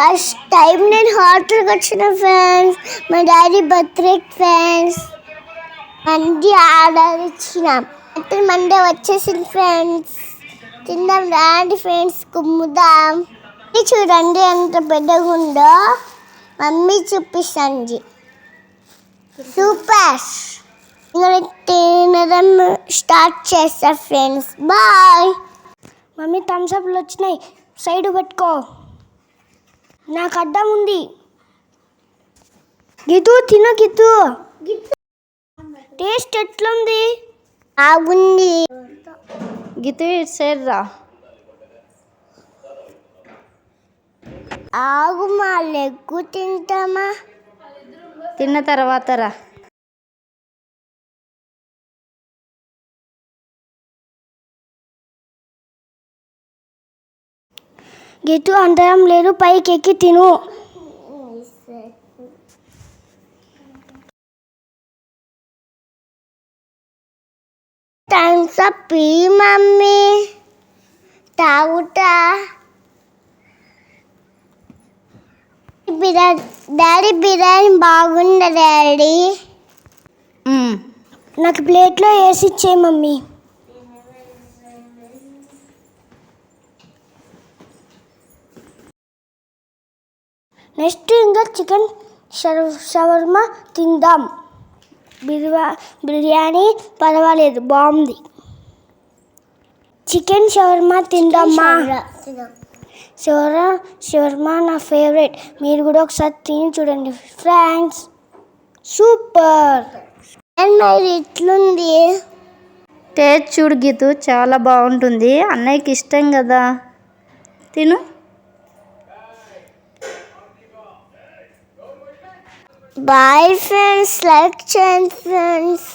First time నేను హోటల్కి వచ్చిన ఫ్రెండ్స్ మా డాడీ బర్త్డే ఫ్రెండ్స్ మంది ఆర్డర్ ఇచ్చినాం. అంటే మండే వచ్చేసింది ఫ్రెండ్స్ తిందాం రాండి ఫ్రెండ్స్ కుమ్ముదాం. ఇది చూడండి ఎంత పెద్దగా ఉందో. మమ్మీ చూపిస్తుంది. సూపర్ ఇంకా తినడం స్టార్ట్ చేస్తా ఫ్రెండ్స్ బాయ్ మమ్మీ థమ్స్అప్లు వచ్చినాయి. సైడ్ పెట్టుకో. నాకు అడ్డం ఉంది. గితు తిను గితు టేస్ట్ ఎట్లుంది? బాగుంది. గీత సేర్రా ఆగు మా లెగ్గు తింటామా? తిన్న తర్వాత రా గితు అంతరం లేదు పైకి ఎక్కి తిను థమ్స్ అప్ మమ్మీ తాగుతా బిర్యానీ డాడీ బిర్యానీ బాగుందా డాడీ. నాకు ప్లేట్లో వేసి ఇచ్చే మమ్మీ. నెక్స్ట్ ఇంకా చికెన్ షవర్మా తిందాం. బిర్యా బిర్యానీ పర్వాలేదు బాగుంది. చికెన్ షవర్మా తిందామా? షవర్మా షవర్మా నా ఫేవరెట్. మీరు కూడా ఒకసారి తిని చూడండి ఫ్రాంక్స్ సూపర్. మరి ఇట్లుంది. టేస్ట్ చూడు గీతు చాలా బాగుంటుంది. అన్నయ్యకి ఇష్టం కదా. తిను. బాయ్ ఫ్రెండ్స్ లైక్ చేయండి ఫ్రెండ్స్